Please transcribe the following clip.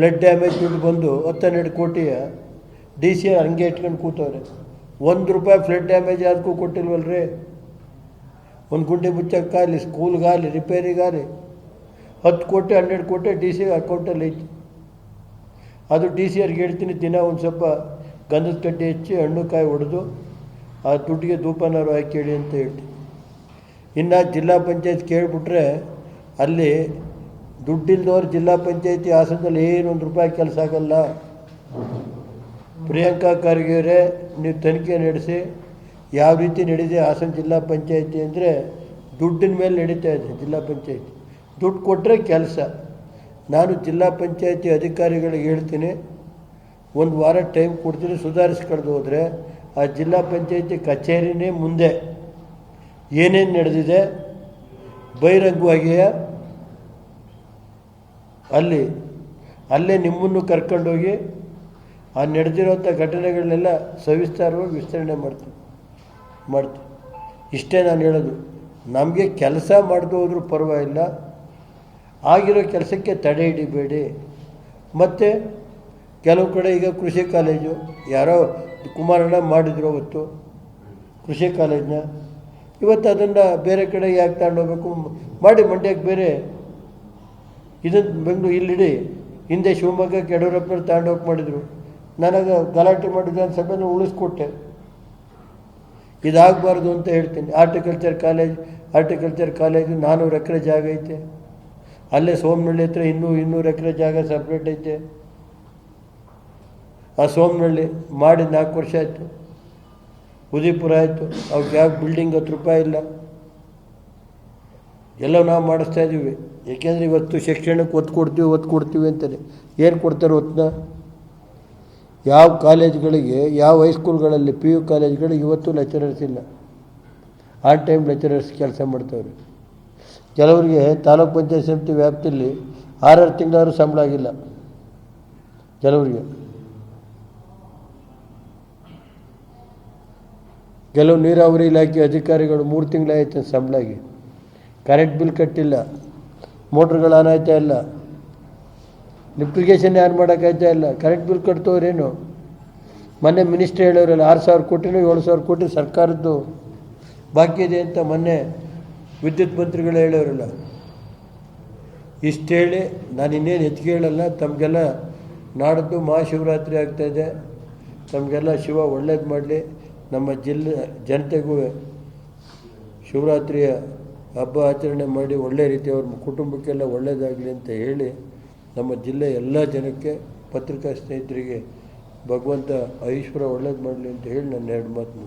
Flood damage ದುಡ್ಡು ಬಂದು ಹತ್ತೆರಡು ಕೋಟಿಯ ಡಿ ಸಿ ಹಂಗೆ ಇಟ್ಕೊಂಡು ಕೂತವ್ರೆ. ಒಂದು ರೂಪಾಯಿ ಫ್ಲಡ್ ಡ್ಯಾಮೇಜ್ ಯಾರಿಗೂ ಕೊಟ್ಟಿಲ್ವಲ್ರಿ? ಒಂದು ಗುಂಡಿ ಮುಚ್ಚಕ್ಕಾಗಲಿ, ಸ್ಕೂಲ್ಗಾಗಲಿ, ರಿಪೇರಿಗಾಗಲಿ, ಹತ್ತು ಕೋಟಿ, ಹನ್ನೆರಡು ಕೋಟಿ ಡಿ ಸಿ ಅಕೌಂಟಲ್ಲಿ ಐತಿ. ಅದು ಡಿ ಸಿ ಅವ್ರಿಗೆ ಹೇಳ್ತೀನಿ, ದಿನ ಒಂದು ಸ್ವಲ್ಪ ಗಂಧದ ಕಡ್ಡಿ ಹೆಚ್ಚಿ ಹಣ್ಣು ಕಾಯಿ ಹೊಡೆದು ಆ ದುಡ್ಡಿಗೆ ಧೂಪನಾರು ಹಾಕಿ ಹೇಳಿ ಅಂತ ಹೇಳ್ತೀನಿ. ಇನ್ನು ಜಿಲ್ಲಾ ಪಂಚಾಯತ್ ಕೇಳಿಬಿಟ್ರೆ ಅಲ್ಲಿ ದುಡ್ಡಿಲ್ದವ್ರು ಜಿಲ್ಲಾ ಪಂಚಾಯತಿ ಹಾಸನದಲ್ಲಿ ಏನೊಂದು ರೂಪಾಯಿ ಕೆಲಸ ಆಗಲ್ಲ. ಪ್ರಿಯಾಂಕಾ ಖರ್ಗೆಯವರೇ ನೀವು ತನಿಖೆ ನಡೆಸಿ, ಯಾವ ರೀತಿ ನಡೀದೆ ಹಾಸನ ಜಿಲ್ಲಾ ಪಂಚಾಯತಿ ಅಂದರೆ ದುಡ್ಡಿನ ಮೇಲೆ ನಡೀತಾ ಇದೆ ಜಿಲ್ಲಾ ಪಂಚಾಯತಿ. ದುಡ್ಡು ಕೊಟ್ಟರೆ ಕೆಲಸ. ನಾನು ಜಿಲ್ಲಾ ಪಂಚಾಯತಿ ಅಧಿಕಾರಿಗಳಿಗೆ ಹೇಳ್ತೀನಿ, ಒಂದು ವಾರ ಟೈಮ್ ಕೊಡ್ತೀನಿ ಸುಧಾರಿಸ್ಕೊಂಡು ಹೋದರೆ ಆ ಜಿಲ್ಲಾ ಪಂಚಾಯತಿ ಕಚೇರಿನೇ ಮುಂದೆ. ಏನೇನು ನಡೆದಿದೆ? ಬಹಿರಂಗವಾಗಿಯೇ ಅಲ್ಲಿ, ಅಲ್ಲೇ ನಿಮ್ಮನ್ನು ಕರ್ಕೊಂಡೋಗಿ ಆ ನಡೆದಿರೋಂಥ ಘಟನೆಗಳನ್ನೆಲ್ಲ ಸವಿಸ್ತಾರವಾಗಿ ವಿಸ್ತರಣೆ ಮಾಡ್ತೀವಿ ಮಾಡ್ತೀವಿ ಇಷ್ಟೇ ನಾನು ಹೇಳೋದು. ನಮಗೆ ಕೆಲಸ ಮಾಡದೆ ಪರವಾಗಿಲ್ಲ. ಆಗಿರೋ ಕೆಲಸಕ್ಕೆ ತಡೆ ಹಿಡಿಬೇಡಿ. ಮತ್ತು ಕೆಲವು ಕಡೆ ಈಗ ಕೃಷಿ ಕಾಲೇಜು, ಯಾರೋ ಕುಮಾರಣ್ಣ ಮಾಡಿದ್ರು ಅವತ್ತು ಕೃಷಿ ಕಾಲೇಜನ್ನ ಇವತ್ತು ಅದನ್ನು ಬೇರೆ ಕಡೆ ಯಾಕೆ ತಗೊಂಡೋಗ್ಬೇಕು? ಮಾಡಿ ಮಂಡ್ಯಕ್ಕೆ ಬೇರೆ ಇದನ್ನು ಬೆಂಗಳೂರು ಇಲ್ಲಿಡಿ, ಹಿಂದೆ ಶಿವಮೊಗ್ಗಕ್ಕೆ ಯಡಿಯೂರಪ್ಪನವ್ರು ತಗೊಂಡೋಗಿ ಮಾಡಿದರು. ನನಗೆ ಗಲಾಟೆ ಅಂತ ಸಭೆನ ಉಳಿಸ್ಕೊಟ್ಟೆ. ಇದಾಗಬಾರ್ದು ಅಂತ ಹೇಳ್ತೀನಿ. ಆರ್ಟಿಕಲ್ಚರ್ ಕಾಲೇಜ್ ಆರ್ಟಿಕಲ್ಚರ್ ಕಾಲೇಜು ನಾನ್ನೂರು ಎಕರೆ ಜಾಗ ಐತೆ. ಅಲ್ಲೇ ಸೋಮನಹಳ್ಳಿ ಹತ್ರ ಇನ್ನೂ ಇನ್ನೂರು ಎಕರೆ ಜಾಗ ಸಪ್ರೇಟ್ ಐತೆ. ಆ ಸೋಮನಹಳ್ಳಿ ಮಾಡಿ ನಾಲ್ಕು ವರ್ಷ ಆಯಿತು. ಉದಯಪುರ ಆಯಿತು. ಅವ್ರಿಗೆ ಯಾವ ಬಿಲ್ಡಿಂಗ್ ಹತ್ತು ರೂಪಾಯಿ ಇಲ್ಲ. ಎಲ್ಲ ನಾವು ಮಾಡಿಸ್ತಾ ಇದ್ದೀವಿ. ಏಕೆಂದರೆ ಇವತ್ತು ಶಿಕ್ಷಣಕ್ಕೆ ಒತ್ತು ಕೊಡ್ತೀವಿ ಒತ್ತು ಕೊಡ್ತೀವಿ ಅಂತಾರೆ ಏನು ಕೊಡ್ತಾರೆ ಒತ್ತನ್ನ ಯಾವ ಕಾಲೇಜ್ಗಳಿಗೆ, ಯಾವ ಹೈಸ್ಕೂಲ್ಗಳಲ್ಲಿ ಪಿ ಯು ಕಾಲೇಜ್ಗಳಿಗೆ ಇವತ್ತು ಲೆಕ್ಚರರ್ಸ್ ಇಲ್ಲ. ಆ ಟೈಮ್ ಲೆಕ್ಚರರ್ಸ್ ಕೆಲಸ ಮಾಡ್ತಾವ್ರೆ. ಕೆಲವರಿಗೆ ತಾಲೂಕು ಪಂಚಾಯತ್ ಸಮಿತಿ ವ್ಯಾಪ್ತಿಯಲ್ಲಿ ಆರಾರು ತಿಂಗಳಾದ್ರೂ ಸಂಬಳ ಆಗಿಲ್ಲ. ಕೆಲವರಿಗೆ. ಕೆಲವು ನೀರಾವರಿ ಇಲಾಖೆ ಅಧಿಕಾರಿಗಳು ಮೂರು ತಿಂಗಳಾಯ್ತು ಸಂಬಳ ಆಗಿ. ಕರೆಂಟ್ ಬಿಲ್ ಕಟ್ಟಿಲ್ಲ, ಮೋಟ್ರ್ಗಳು ಆನ್ ಆಯ್ತಾ ಇಲ್ಲ ಲಿಪ್ಲಿಕೇಶನ್ ಯಾರು ಮಾಡೋಕ್ಕಾಯ್ತಾ ಇಲ್ಲ, ಕರೆಂಟ್ ಬಿಲ್ ಕಟ್ತವ್ರೇನು? ಮೊನ್ನೆ ಮಿನಿಸ್ಟ್ರ್ ಹೇಳೋರಲ್ಲ, ಆರು ಸಾವಿರ ಕೋಟಿನೂ ಏಳು ಸಾವಿರ ಕೋಟಿ ಸರ್ಕಾರದ್ದು ಬಾಕಿ ಇದೆ ಅಂತ ಮೊನ್ನೆ ವಿದ್ಯುತ್ ಮಂತ್ರಿಗಳು ಹೇಳೋರಲ್ಲ. ಇಷ್ಟು ಹೇಳಿ ನಾನು ಇನ್ನೇನು ಹೆಚ್ಚಿಗೆ ಹೇಳಲ್ಲ, ತಮಗೆಲ್ಲ ನಾಡಿದ್ದು ಮಹಾಶಿವರಾತ್ರಿ ಆಗ್ತಾಯಿದೆ ತಮಗೆಲ್ಲ ಶಿವ ಒಳ್ಳೇದು ಮಾಡಲಿ, ನಮ್ಮ ಜಿಲ್ಲೆ ಜನತೆಗೂ ಶಿವರಾತ್ರಿಯ ಹಬ್ಬ ಆಚರಣೆ ಮಾಡಿ ಒಳ್ಳೆ ರೀತಿ ಅವ್ರ ಕುಟುಂಬಕ್ಕೆಲ್ಲ ಒಳ್ಳೆಯದಾಗಲಿ ಅಂತ ಹೇಳಿ ನಮ್ಮ ಜಿಲ್ಲೆ ಎಲ್ಲ ಜನಕ್ಕೆ ಪತ್ರಿಕಾ ಸ್ನೇಹಿತರಿಗೆ ಭಗವಂತ ಐಶ್ವರ್ಯ ಒಳ್ಳೇದು ಮಾಡಲಿ ಅಂತ ಹೇಳಿ ನನ್ನ ಎರಡು ಮಾತು